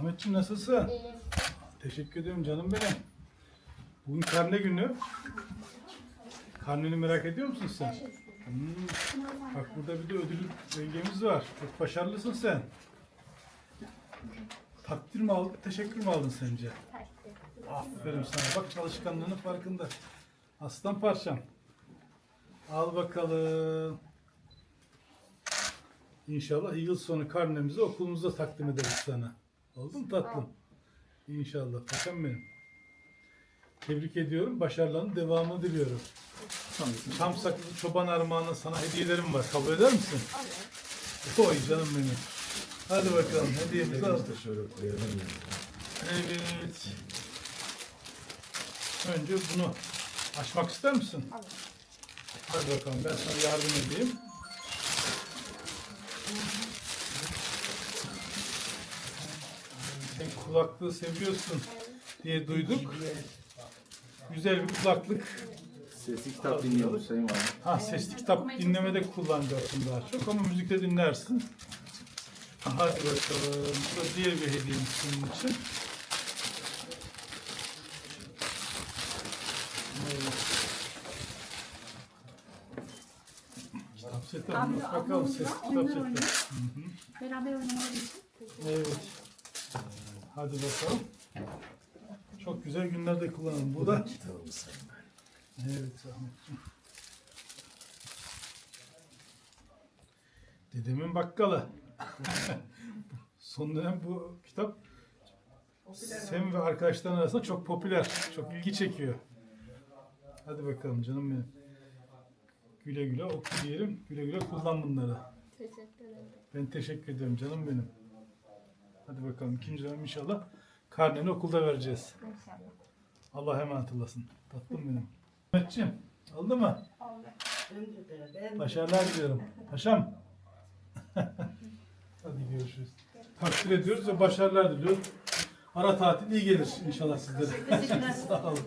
Ahmetciğim nasılsın? İyiyim. Teşekkür ediyorum canım benim. Bugün karne günü. Karneni merak ediyor musun sen? Hmm. Bak burada bir de ödül belgemiz var. Çok başarılısın sen. Takdir mi aldın, teşekkür mü aldın sence? Aferin sana. Bak çalışkanlığının farkında. Aslan parçam. Al bakalım. İnşallah yıl sonu karnemizi okulumuzda takdim ederiz sana. Oldu mu tatlım? İnşallah. Paşam benim. Tebrik ediyorum. Başarılarının devamını diliyorum. Çam sakızı çoban armağanı sana hediyelerim var. Kabul eder misin? Oy canım benim. Hadi bakalım hediyemizi al. şöyle koyalım. Evet. Önce bunu açmak ister misin? Hadi bakalım ben sana yardım edeyim. Kulaklığı seviyorsun diye duyduk. Güzel bir kulaklık. Sesli kitap dinliyormuş Sayın Valim. Ha sesli kitap dinlemede kullanacaksın daha çok ama müzikte dinlersin. Hadi bakalım. Bu da diğer bir hediyemiz senin için. Kitap seti. Abi, Bakalım ses kitap seti. oynuyor. Beraber oynamak için. Evet. Hadi bakalım. Çok güzel günlerde kullanalım. Bu da. Evet Ahmetciğim. Dedemin bakkalı. Son dönem bu kitap sen ve arkadaşların arasında çok popüler, çok ilgi çekiyor. Hadi bakalım canım benim. Güle güle oku diyelim, güle güle kullan bunları. Teşekkür ederim. Ben teşekkür ederim canım benim. Hadi bakalım ikinci dönem inşallah karneni okulda vereceğiz. İnşallah. Allah emanet olasın. Tatlım benim. Mehmetciğim aldı mı? Başarılar diliyorum. Paşam. Hadi görüşürüz. Takdir ediyoruz ve başarılar diliyoruz. Ara tatil iyi gelir inşallah sizlere. Sağ olun.